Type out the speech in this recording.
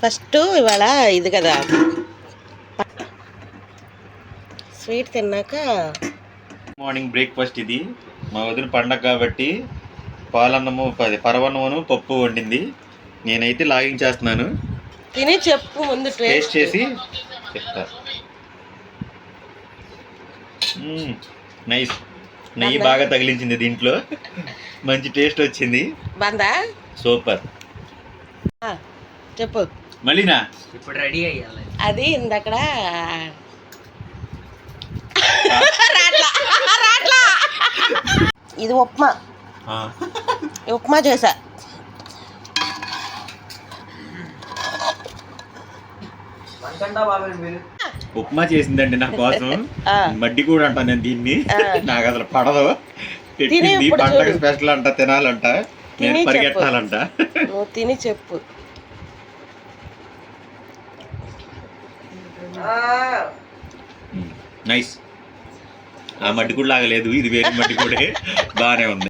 First ఇవాళ ఇది కదా. స్వీట్ తిన్నాక మార్నింగ్ బ్రేక్ఫాస్ట్ ఇది. మా వదిన పండగ కాబట్టి పాలన్నము పది పరవన్నమును పప్పు వండింది. నేనైతే లాగింగ్ చేస్తున్నాను. తిని చెప్పు ముందు టేస్ట్. చేసి చెప్తా. నైస్. నెయ్యి బాగా తగిలించింది దీంట్లో. మంచి టేస్ట్ వచ్చింది. బందా సూపర్. చెప్పు. మళ్ళీనా ఇప్పుడు రెడీ అయ్యాలి. అది ఇందక్కడ. రాట్లా. రాట్లా. ఇది ఉప్మా. ఉప్మా చేసా. ఉప్మా చేసిందండి నా కోసం. మడ్డి కూడా అంటాను నేను దీన్ని. నాకు అసలు పడదు. తిని పెట్టింది చూడు. స్పెషల్ అంట తినాలంట. నేను. పరిగెట్టాలంట నువ్వు తిని చెప్పు. Hmm. నైస్ ఆ మట్టి కూడా లాగలేదు ఇది వేరే మట్టి కూడా. బాగానే ఉంది.